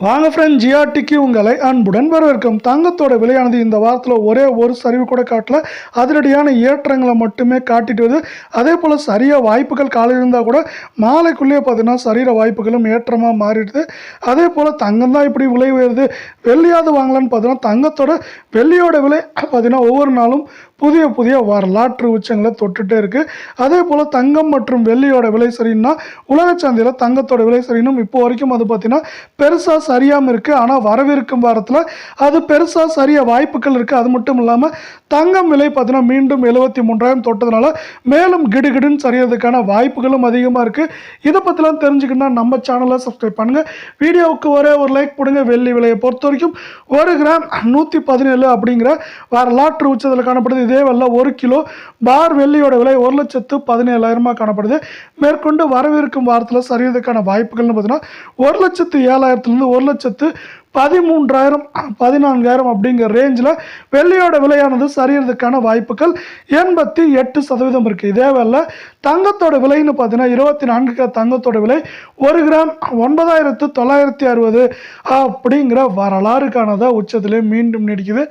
வாங்க ஃப்ரெண்ட் ஜிஆர்டிக்கு உங்களை அன்புடன் வரவேற்கும். தங்கத்தோட விலையானது இந்த வாரத்தில் ஒரே ஒரு சரிவு கூட காட்டல. அதிரடியான ஏற்றங்களை மட்டுமே காட்டிட்டு வருது. அதே போல் சரியாக வாய்ப்புகள் காலையில் இருந்தால் கூட மாலைக்குள்ளேயே பார்த்தீங்கன்னா சரீர வாய்ப்புகளும் ஏற்றமாக மாறிடுது. அதே போல் தங்கம் தான் இப்படி விலை உயருது. வெள்ளியாவது வாங்கலான்னு பார்த்தீங்கன்னா தங்கத்தோட வெள்ளியோட விலை பார்த்தீங்கன்னா ஒவ்வொரு நாளும் புதிய புதிய வரலாற்று உச்சங்களை தொட்டுட்டே இருக்குது அதே போல் தங்கம் மற்றும் வெள்ளியோட விலை சரின்னா உலக சந்தையில் தங்கத்தோட விலை சரினும் இப்போ வரைக்கும் அது பார்த்தீங்கன்னா பெருசாக சரியாமல் இருக்குது ஆனால் வரவிருக்கும் வாரத்தில் அது பெருசாக சரிய வாய்ப்புகள் இருக்குது அது மட்டும் இல்லாமல் தங்கம் விலை பார்த்தீங்கன்னா மீண்டும் எழுபத்தி மூன்றாயிரம் தொட்டதுனால மேலும் கிடுகிடுன்னு சரியறதுக்கான வாய்ப்புகளும் அதிகமாக இருக்குது இதை பற்றிலாம் தெரிஞ்சுக்கணும்னா நம்ம சேனலை சப்ஸ்கிரைப் பண்ணுங்கள் வீடியோவுக்கு ஒரே ஒரு லைக் போடுங்க வெள்ளி விலையை பொறுத்த வரைக்கும் ஒரு கிராம் நூற்றி பதினேழு அப்படிங்கிற வரலாற்று உச்சத்தில் காணப்படுது. இதே வெள்ள ஒரு கிலோ. பார் வெள்ளியோட விலை ஒரு லட்சத்து பதினேழாயிரமாக காணப்படுது. மேற்கொண்டு வரவிருக்கும் வாரத்தில் சரியறதுக்கான வாய்ப்புகள்னு பார்த்தீங்கன்னா ஒரு லட்சத்து ஏழாயிரத்துலேருந்து ஒரு ஒரு லட்சத்து பதிமூன்றாயிரம் பதினான்காயிரம் அப்படிங்கிற ரேஞ்சில் வெள்ளியோட விலையானது சரியறதுக்கான வாய்ப்புகள் எண்பத்தி எட்டு சதவீதம் இருக்குது இதே வேலை தங்கத்தோட விலைன்னு பார்த்தீங்கன்னா இருபத்தி நான்கு கிராம் தங்கத்தோட விலை ஒரு கிராம் ஒன்பதாயிரத்து தொள்ளாயிரத்தி அறுபது அப்படிங்கிற வரலாறு காணாத உச்சத்திலே மீண்டும் நீடிக்குது.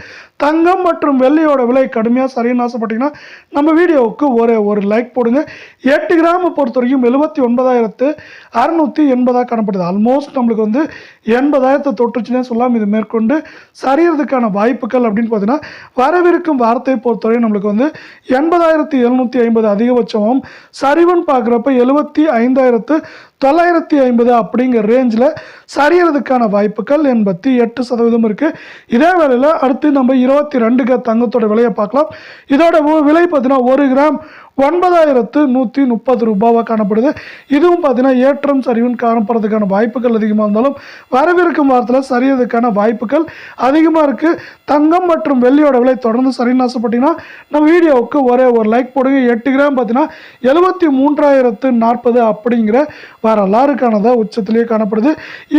தங்கம் மற்றும் வெள்ளியோட விலை கடுமையாக சரின்னு ஆசைப்பட்டீங்கன்னா நம்ம வீடியோவுக்கு ஒரு ஒரு லைக் போடுங்க. எட்டு கிராமை பொறுத்த வரைக்கும் எழுபத்தி ஒன்பதாயிரத்து அறுநூற்றி எண்பதாக காணப்படுது. ஆல்மோஸ்ட் நம்மளுக்கு வந்து எண்பதாயிரத்தை தொட்டுச்சுன்னே சொல்லாமல் இது மேற்கொண்டு சரியறதுக்கான வாய்ப்புகள் அப்படின்னு பார்த்தீங்கன்னா வரவிருக்கும் வார்த்தையை பொறுத்தவரை நம்மளுக்கு வந்து எண்பதாயிரத்தி எழுநூற்றி ஐம்பது அதிகபட்சமும் சரிவன் பார்க்குறப்ப எழுபத்தி ஐந்தாயிரத்து தொள்ளாயிரத்தி ஐம்பது அப்படிங்கிற ரேஞ்சில் சரியறதுக்கான வாய்ப்புகள் எண்பத்தி எட்டு சதவீதம் இருக்குது இதே வேளையில் அடுத்து நம்ம இருபத்தி ரெண்டுக்கு தங்கத்தோட விலையை பார்க்கலாம். இதோட விலை பார்த்தீங்கன்னா ஒரு கிராம் ஒன்பதாயிரத்து நூற்றி முப்பது ரூபாவாக காணப்படுது. இதுவும் பார்த்தீங்கன்னா ஏற்றம் சரிவுன்னு காணப்படுறதுக்கான வாய்ப்புகள் அதிகமாக இருந்தாலும் வரவிருக்கும் வாரத்தில் சரியறதுக்கான வாய்ப்புகள் அதிகமாக இருக்குது தங்கம் மற்றும் வெள்ளியோட விலை தொடர்ந்து சரின்னு ஆசைப்பட்டீங்கன்னா நம்ம வீடியோவுக்கு ஒரே ஒரு லைக் போடுங்க. எட்டு கிராம் பார்த்தீங்கன்னா எழுபத்தி மூன்றாயிரத்து நாற்பது அப்படிங்கிற வரலாறுக்கானதா உச்சத்திலேயே காணப்படுது.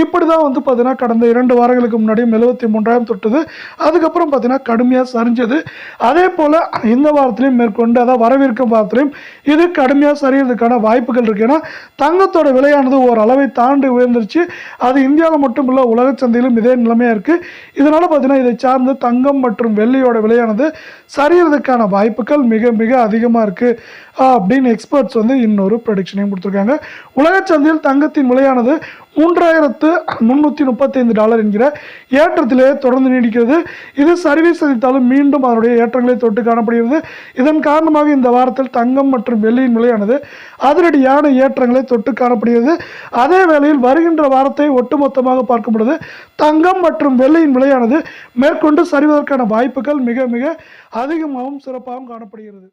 இப்படி தான் வந்து பார்த்தீங்கன்னா கடந்த இரண்டு வாரங்களுக்கு முன்னாடியும் எழுபத்தி மூன்றாயிரம் தொட்டது. அதுக்கப்புறம் பார்த்தீங்கன்னா கடுமையாக சரிஞ்சது. அதே போல் இந்த வாரத்திலையும் மேற்கொண்டு அதாவது வரவிருக்கும் வாரத்திலையும் இது கடுமையாக சரியறதுக்கான வாய்ப்புகள் இருக்கு. ஏன்னா தங்கத்தோட விலையானது ஒரு அளவை தாண்டி உயர்ந்துருச்சு. அது இந்தியாவில் மட்டும் இல்லை உலக சந்தையிலும் இதே நிலைமையாக இருக்குது இதனால் பார்த்தீங்கன்னா இதை சார்ந்து தங்கம் மற்றும் வெள்ளியோட விலையானது சரியறதுக்கான வாய்ப்புகள் மிக மிக அதிகமாக இருக்குது அப்படின்னு எக்ஸ்பர்ட்ஸ் வந்து இன்னொரு ப்ரொடிக்ஷனையும் கொடுத்துருக்காங்க. உலக சந்தையில் தங்கத்தின் விலையானது மூன்றாயிரத்து முந்நூற்றி முப்பத்தைந்து டாலர் என்கிற ஏற்றத்திலே தொடர்ந்து நீடிக்கிறது. இது சர்வீஸ் சந்தித்தாலும் மீண்டும் அதனுடைய ஏற்றங்களை தொட்டு காணப்படுகிறது. இதன் காரணமாக இந்த வாரத்தில் தங்கம் மற்றும் வெள்ளியின் விலையானது அதிரடியான ஏற்றங்களை தொட்டு காணப்படுகிறது. அதே வேளையில் வருகின்ற வாரத்தை ஒட்டுமொத்தமாக பார்க்கும் பொழுது தங்கம் மற்றும் வெள்ளியின் விலையானது மேற்கொண்டு சரிவதற்கான வாய்ப்புகள் மிக மிக அதிகமாகவும் சிறப்பாகவும் காணப்படுகிறது.